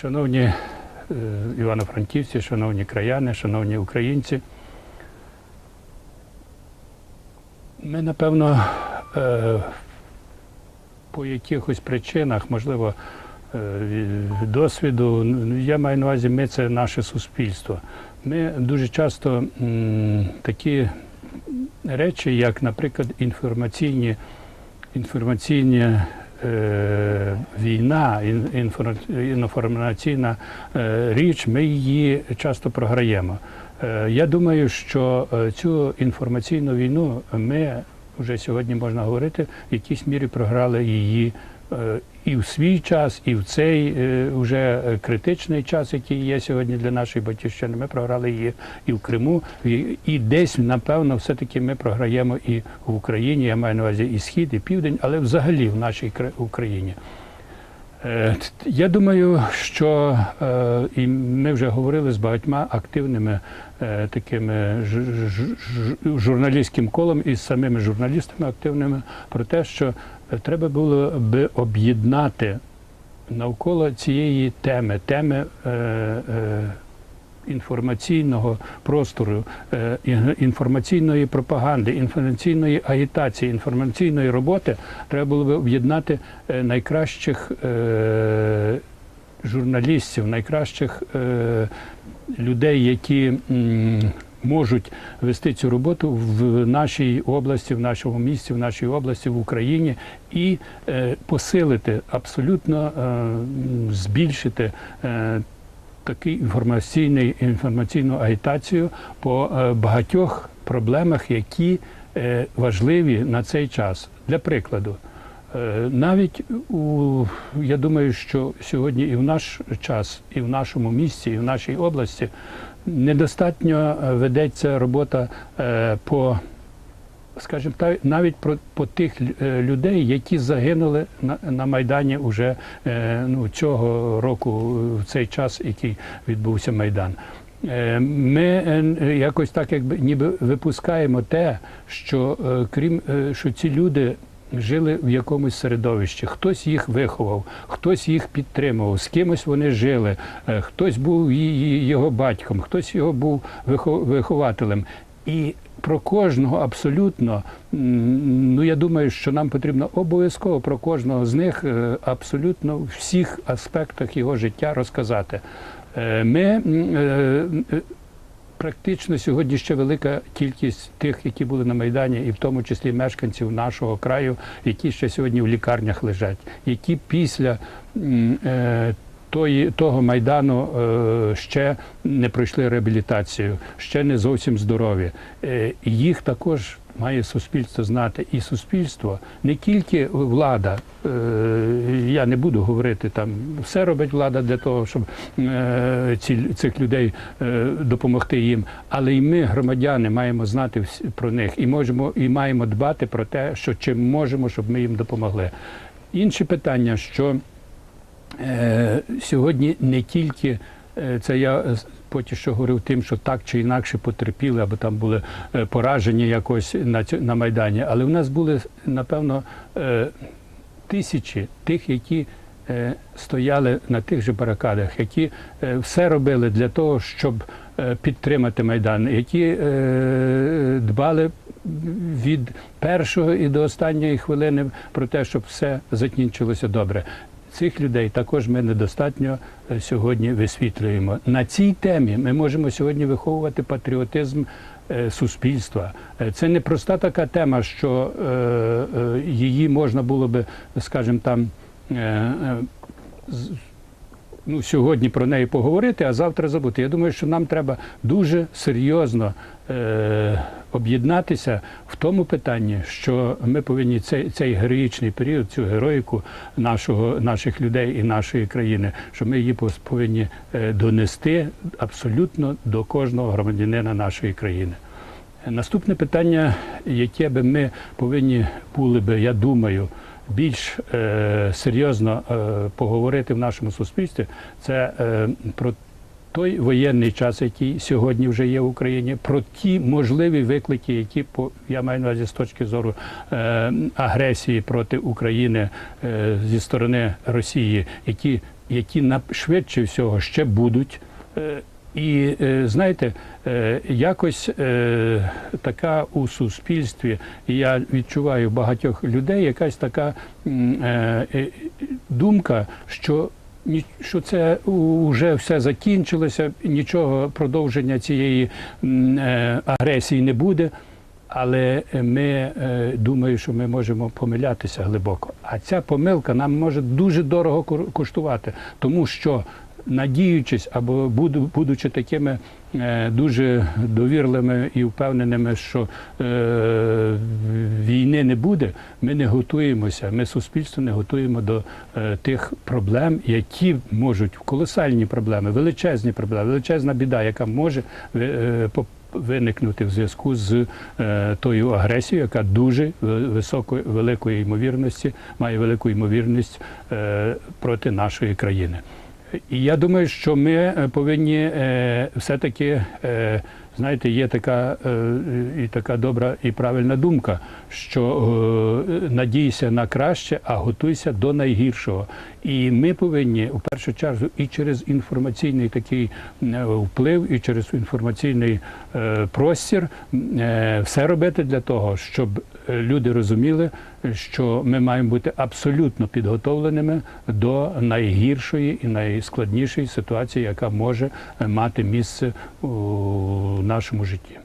Шановні е, івано-франківці, шановні краяни, шановні українці. Ми, напевно, е, по якихось причинах, можливо, е, досвіду, ну, я маю на увазі, ми це наше суспільство. Ми дуже часто такі речі, як, наприклад, інформаційні, інформаційні війна, інформаційна е, річ, ми її часто програємо. Е, Я думаю, що е, цю інформаційну війну ми вже сьогодні можна говорити, в якійсь мірі програли її е, і в свій час, і в цей е, уже е, критичний час, який є сьогодні для нашої батьківщини. Ми програли її і в Криму, і, десь, напевно, все-таки ми програємо і в Україні. Я маю на увазі і схід, і південь, але взагалі в нашій Україні. Е, Я думаю, що е, і ми вже говорили з багатьма активними такими журналістським колом і з самими журналістами активними про те, що треба було би об'єднати навколо цієї теми, теми е, е, інформаційного простору, е, інформаційної пропаганди, інформаційної агітації, інформаційної роботи, треба було би об'єднати е, найкращих е, журналістів, найкращих е, людей, які м, можуть вести цю роботу в нашій області, в нашому місті, в нашій області, в Україні і е, посилити абсолютно е, збільшити. е, Такий інформаційний інформаційну агітацію по багатьох проблемах, які важливі на цей час. Для прикладу, Навіть у я думаю, що сьогодні і в наш час, і в нашому місті, і в нашій області недостатньо ведеться робота е, по, скажімо так, навіть про по тих е, людей, які загинули на, на майдані уже е, ну, цього року, в цей час, який відбувся майдан. Ми якось так, якби ніби випускаємо те, що крім що ці люди жили в якомусь середовищі, хтось їх виховав, хтось їх підтримував, з кимось вони жили, е, хтось був його батьком, хтось його був вихователем. І про кожного абсолютно, ну я думаю, що нам потрібно обов'язково про кожного з них е, абсолютно в всіх аспектах його життя розказати. Е, Ми практично сьогодні ще велика кількість тих, які були на Майдані, і в тому числі мешканців нашого краю, які ще сьогодні в лікарнях лежать, які після е, тої, того майдану е, ще не пройшли реабілітацію, ще не зовсім здорові. Е, їх також має суспільство знати. І суспільство не тільки влада. е, Я не буду говорити там, все робить влада для того, щоб е, цих людей е, допомогти їм. Але і ми, громадяни, маємо знати про них і можемо і маємо дбати про те, що чим можемо, щоб ми їм допомогли. Інше питання, що сьогодні не тільки це я поки що говорив тим, що так чи інакше потерпіли, або там були е, поражені якось на, на Майдані, але в нас були, напевно, е, тисячі тих, які е, стояли на тих же барикадах, які все робили для того, щоб підтримати Майдан, які дбали від першого і до останньої хвилини про те, щоб все закінчилося добре. Цих людей також ми недостатньо е, сьогодні висвітлюємо. На цій темі ми можемо сьогодні виховувати патріотизм е, суспільства. Е, Це не проста така тема, що її можна було би, скажімо, там. Ну, сьогодні про неї поговорити, а завтра забути. Я думаю, що нам треба дуже серйозно об'єднатися в тому питанні, що ми повинні цей, цей героїчний період, цю героїку нашого, наших людей і нашої країни, що ми її повинні е, донести абсолютно до кожного громадянина нашої країни. Наступне питання, яке би ми повинні були би, я думаю, більш е, серйозно е, поговорити в нашому суспільстві, це е, про той воєнний час, який сьогодні вже є в Україні, про ті можливі виклики, які по я маю на увазі з точки зору е, агресії проти України е, зі сторони Росії, які які на швидше всього ще будуть. Е, І е, знаєте, е, якось е, така у суспільстві, я відчуваю багатьох людей, якась така думка, що що це вже все закінчилося, нічого продовження цієї е, агресії не буде. Але ми е, думаю, що ми можемо помилятися глибоко. А ця помилка нам може дуже дорого коштувати, тому що надіючись або будучи такими е, дуже довірливими і впевненими, що е, війни не буде, ми не готуємося. Ми суспільство не готуємо до е, тих проблем, які можуть колосальні проблеми, величезні проблеми, величезна біда, яка може ви- виникнути в зв'язку з тою агресією, яка дуже ви- високої великої ймовірності має велику ймовірність проти нашої країни. Я думаю, що ми е, повинні е, все-таки, е, знаєте, є така е, і така добра і правильна думка, що е, надійся на краще, а готуйся до найгіршого. І ми повинні у першу чергу і через інформаційний такий е, вплив, і через інформаційний простір все робити для того, щоб люди розуміли, що ми маємо бути абсолютно підготовленими до найгіршої і найскладнішої ситуації, яка може мати місце у нашому житті.